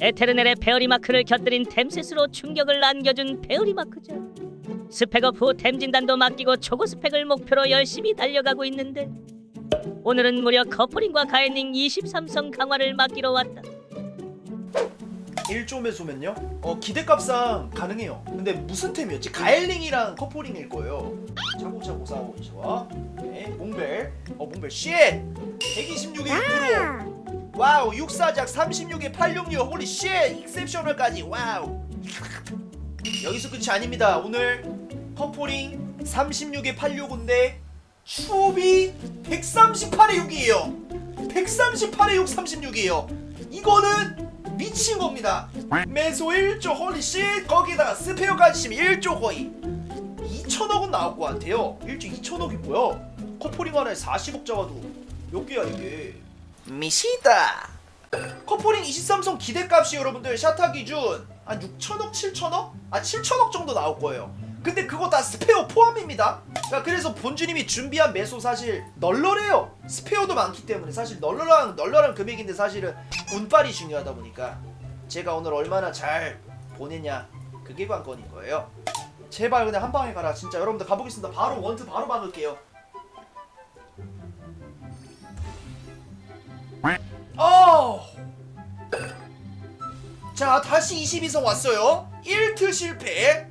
에테르넬의 베어리 마크를 곁들인 템셋으로 충격을 안겨준 베어리 마크죠. 스펙업 후템 진단도 맡기고 초고 스펙을 목표로 열심히 달려가고 있는데 오늘은 무려 커플링과 가엔닝 23성 강화를 맡기러 왔다. 1조 매수면요? 어 기대값상 가능해요 근데 무슨 템이었지? 가엘링이랑 커플링일 거예요 차고차고 싸우고 있어 네, 몽벨 어 몽벨 쉣 126에 6% 와우 64작 36에 866 홀리 쉣 익셉셔널까지 와우 여기서 끝이 아닙니다 오늘 커플링 36에 86인데 추비 138에 6이에요 138에 6 36이에요 이거는 미친 겁니다. 매소 1조 홀리씨 거기다가 스페어까지 치면 1조 거의 2천억은 나올 것 같아요. 1조 2천억이 뭐야? 커플링 하나에 40억 잡아도 몇 개야 이게? 미시다. 커플링 23성 기대값이 여러분들 샤타 기준 한 6천억, 7천억? 아 7천억 정도 나올 거예요. 근데 그거 다 스페어 포함입니다. 자, 그래서 본주님이 준비한 매수 사실 널널해요. 스페어도 많기 때문에 사실 널널한 널널한 금액인데 사실은 운빨이 중요하다 보니까 제가 오늘 얼마나 잘 보내냐 그게 관건인 거예요. 제발 그냥 한 방에 가라. 진짜 여러분들 가보겠습니다. 바로 원트 바로 박을게요. 어. 자 다시 22성 왔어요. 1트 실패.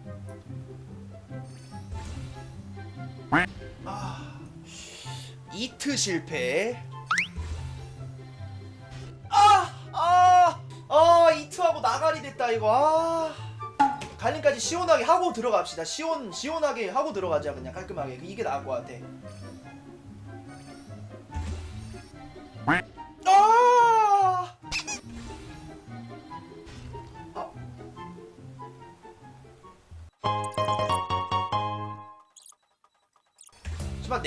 아, 이트 실패. 아, 아, 아, 이트하고 나가리 됐다 이거. 아, 갈림까지 시원하게 하고 들어갑시다. 시원, 시원하게 하고 들어가자 그냥 깔끔하게. 이게 나을 것 같아. 아,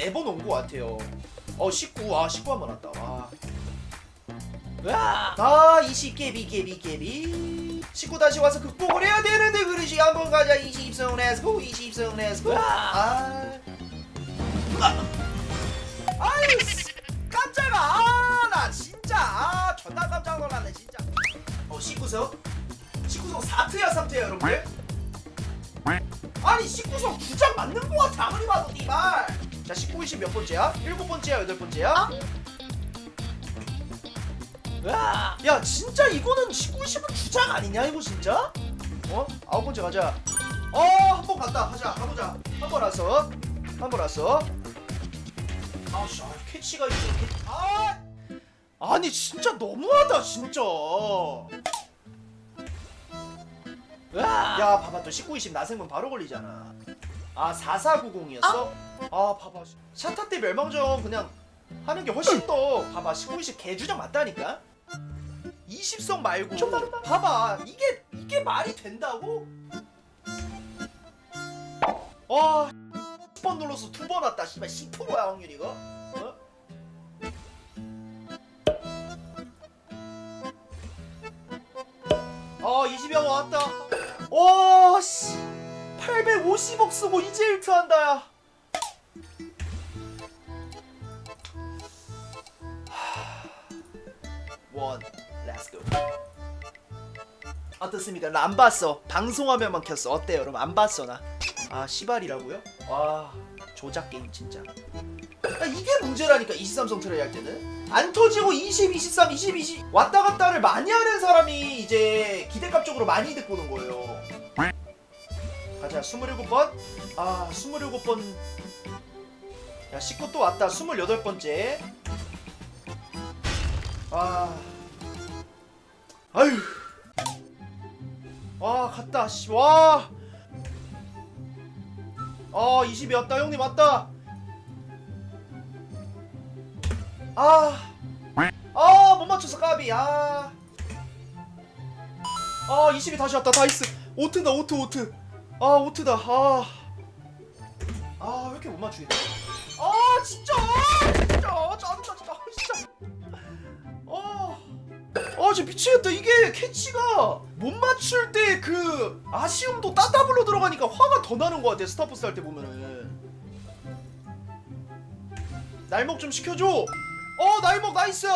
네 번 온 것 같아요. 어 19, 아 19 한번 왔다. 와. 으아! 아, 20 깨비 깨비 깨비. 19 다시 와서 극복을 해야 되는데 그릇이 한번 가자. 20성 렛츠고 20성 렛츠고. 아. 아. 아유, 씨. 깜짝아. 아, 나 진짜. 아, 존나 깜짝 놀랐네, 진짜. 어, 19성. 19성 4트야, 3트야, 여러분들. 아니 19성 두장 맞는 거 같아 아무리 봐도 니말 자 19, 20 몇 번째야? 일곱 번째야 여덟 번째야? 으아! 야 진짜 이거는 19, 20은 두장 아니냐 이거 진짜? 어? 아홉 번째 가자 어 한 번 갔다 가자 가보자 한번 왔어 한번 왔어 아씨 아, 캐치가 있어 캐치. 아 아니 진짜 너무하다 진짜 야 봐봐 또 19, 20 나생문 바로 걸리잖아 아 4490이었어? 아 봐봐 샤타 때 멸망전 그냥 하는 게 훨씬 더 봐봐 19, 20 개주장 맞다니까 20성 말고 봐봐 이게 이게 말이 된다고? 와 10번 눌러서 두 번 왔다 씨발 10%야 확률 이거 어? 어 20영 왔다 와, 씨. 850억 쓰고 이제 1트 한다, 야. 원, 렛츠 고. 어떻습니까? 나 안 봤어. 방송화면만 켰어. 어때요, 여러분? 안 봤어, 나. 아, 시발이라고요? 와, 조작 게임 진짜. 아, 이게 문제라니까 23성 트레이 할 때는 안 터지고 20, 23, 20, 20 왔다 갔다를 많이 하는 사람이 이제 기대값 적으로 많이 이득 보는 거예요. 가자 27번 아 27번 야 19 또 왔다 28번째 아 아유 와 갔다 씨와 아 20이었다 형님 왔다 아, 아, 못 맞췄어, 까비, 아. 아, 20이 다시 왔다, 나이스. 오트다, 오트, 오트. 아, 오트다, 아. 아, 왜 이렇게 못 맞추게 돼? 아, 진짜! 진짜! 짜증나, 어, 아 진짜 미치겠다. 이게 캐치가 못 맞출 때 그 아쉬움도 따따블로 들어가니까 화가 더 나는 것 같아 스타포스 할 때 보면은. 날먹 좀 시켜줘. 어 날먹 나이스!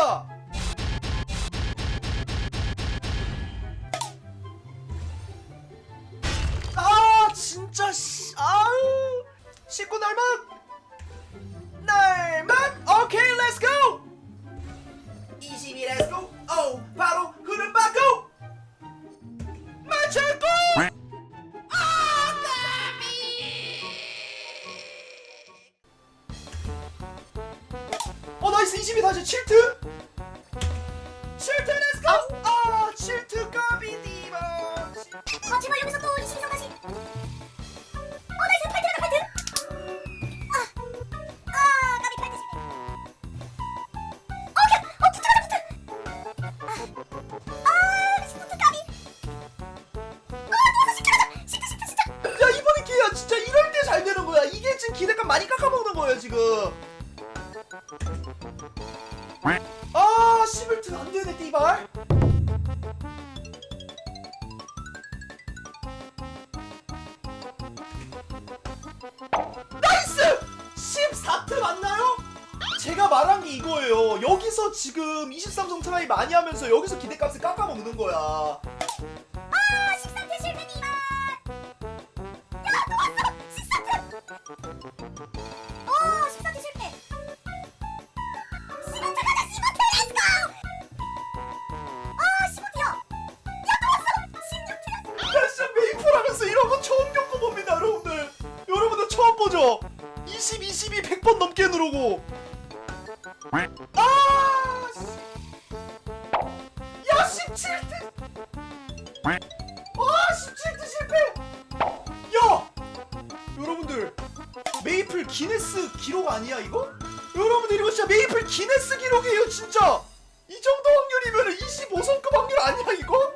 아 진짜 씨 아우! 씻고 날막 날막 오케이 렛츠고! 지금 아 시블튼 안 되네 띠발. 나이스! 14트 맞나요? 제가 말한 게 이거예요. 여기서 지금 23성 트라이 많이 하면서 여기서 기대값을 깎아먹는 거야. 아 13트 처음 겪어봅니다 여러분들. 여러분들 처음 보죠? 20, 22, 100번 넘게 누르고. 아 씨. 야 17트 와 17트 실패. 야 여러분들. 메이플 기네스 기록 아니야 이거? 여러분들 이거 진짜 메이플 기네스 기록이에요 진짜. 이 정도 확률이면 25성급 확률 아니야 이거?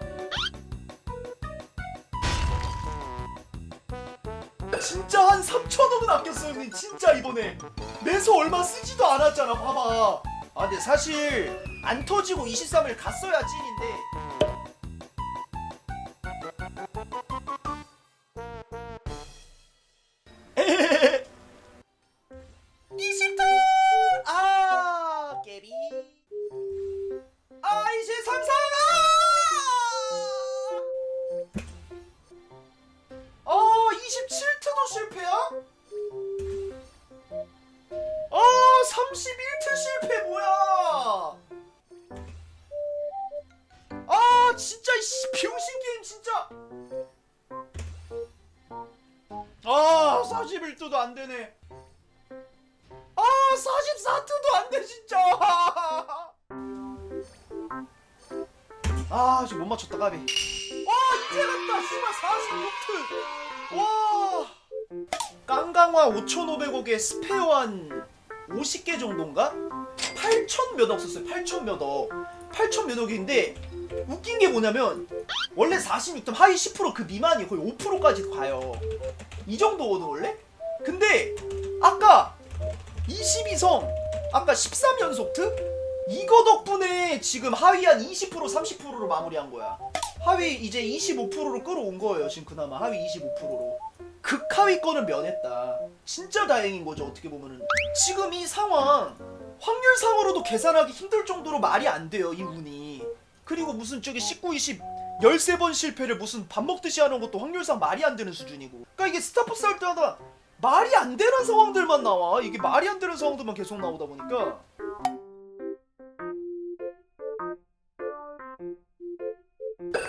진짜 한 3천억은 아꼈어요 형님. 진짜 이번에. 매수 얼마 쓰지도 않았잖아 봐봐. 아 근데 사실 안 터지고 23을 갔어야 찐인데 41트도 안 되네. 아, 44트도 안 돼 진짜. 아, 지금 못 맞췄다 까비. 와, 이제 갔다. 씨발 46트. 와 깡강화 5,500억에 스페어 한 50개 정도인가? 8천 몇억 썼어요 8천 몇억 8천 몇억인데 웃긴 게 뭐냐면 원래 46점 하위 10%그 미만이 거의 5%까지 가요 이 정도거든 원래? 근데 아까 22성 아까 13연속 트? 이거 덕분에 지금 하위 한 20% 30%로 마무리한 거야. 하위 이제 25%로 끌어온 거예요 지금 그나마. 하위 25%로 극하위 거는 면했다. 진짜 다행인 거죠 어떻게 보면은. 지금 이 상황 확률상으로도 계산하기 힘들 정도로 말이 안 돼요 이 운이. 그리고 무슨 저기 19, 20 13번 실패를 무슨 밥 먹듯이 하는 것도 확률상 말이 안 되는 수준이고. 그러니까 이게 스타포스 할 때마다 말이 안 되는 상황들만 나와. 이게 말이 안 되는 상황들만 계속 나오다 보니까.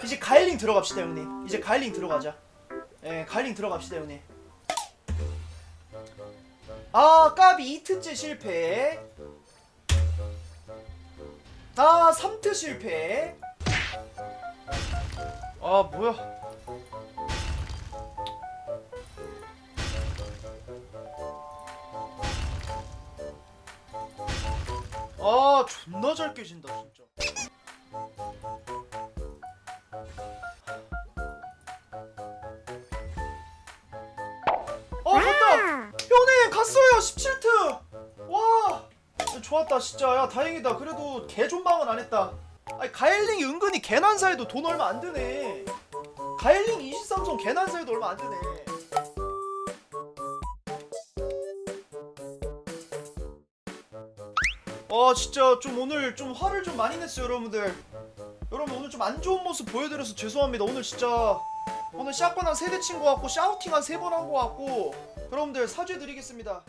이제 가일링 들어갑시다 형님. 이제 가일링 들어가자. 예 가일링 들어갑시다 형님. 아 까비 2트째 실패. 아 3트 실패 아 뭐야? 아 존나 잘 깨진다 진짜. 어 갔다! 형님 갔어요! 17트! 와! 좋았다 진짜. 야 다행이다. 그래도 개 존망은 안 했다 아니 가일링이 은근히 개난사에도 돈 얼마 안 드네. 가일링 23성 개난사에도 얼마 안 드네. 아 진짜 좀 오늘 좀 화를 좀 많이 냈어요 여러분들. 여러분 오늘 좀 안 좋은 모습 보여드려서 죄송합니다. 오늘 진짜 오늘 샷건 한 3대 친 거 같고 샤우팅 한 3번 한 거 같고 여러분들 사죄 드리겠습니다